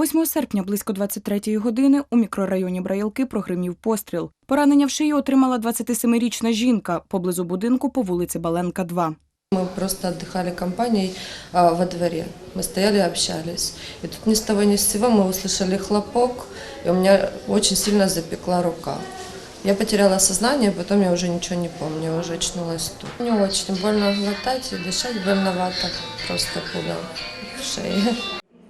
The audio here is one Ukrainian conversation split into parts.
8 серпня близько 23-ї години у мікрорайоні Браїлки прогримів постріл. Поранення в шиї отримала 27-річна жінка поблизу будинку по вулиці Баленка, 2. Мы просто отдыхали компанией а, во дворе. Мы стояли и общались. И тут ни с того ни с сего мы услышали хлопок, и у меня очень сильно запекла рука. Я потеряла сознание, потом я уже ничего не помню, я уже очнулась тут. Мне очень больно глотать и дышать больновато, просто пуля в шее.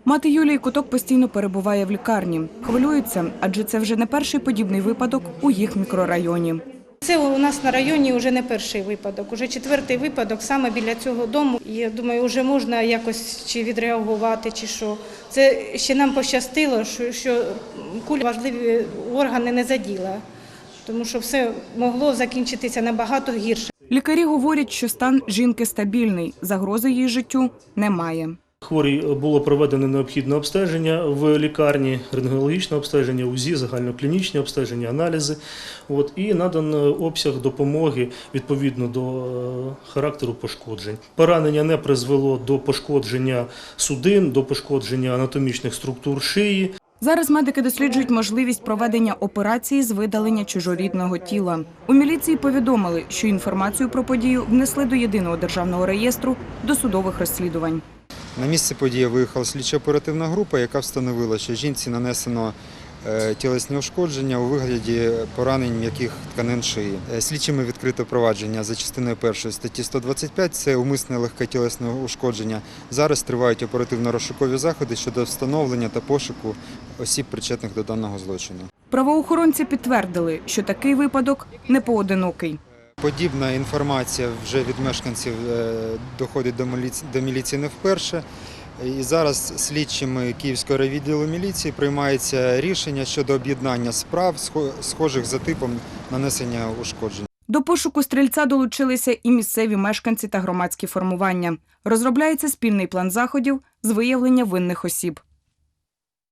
Мати Юлії Куток постійно перебуває в лікарні. Хвилюється, адже це вже не перший подібний випадок у їх мікрорайоні. Це у нас на районі вже не перший випадок, уже четвертий випадок саме біля цього дому. Я думаю, вже можна якось чи відреагувати, чи що. Це ще нам пощастило, що, що куля важливі органи не заділа, тому що все могло закінчитися набагато гірше. Лікарі говорять, що стан жінки стабільний, загрози її життю немає. Хворій було проведено необхідне обстеження в лікарні, рентгенологічне обстеження, УЗІ, загальноклінічні обстеження, аналізи. От, і надан обсяг допомоги відповідно до е, характеру пошкоджень. Поранення не призвело до пошкодження судин, до пошкодження анатомічних структур шиї. Зараз медики досліджують можливість проведення операції з видалення чужорідного тіла. У міліції повідомили, що інформацію про подію внесли до єдиного державного реєстру досудових розслідувань. На місце події виїхала слідчо-оперативна група, яка встановила, що жінці нанесено е, тілесні ушкодження у вигляді поранень м'яких тканин шиї. Е, Слідчими відкрито провадження за частиною першої статті 125 – це умисне легке тілесне ушкодження. Зараз тривають оперативно-розшукові заходи щодо встановлення та пошуку осіб, причетних до даного злочину. Правоохоронці підтвердили, що такий випадок не поодинокий. Подібна інформація вже від мешканців е, доходить до міліції, не вперше. І зараз слідчими Київського райвідділу міліції приймається рішення щодо об'єднання справ, схожих за типом нанесення ушкоджень. До пошуку стрільця долучилися і місцеві мешканці та громадські формування. Розробляється спільний план заходів з виявлення винних осіб.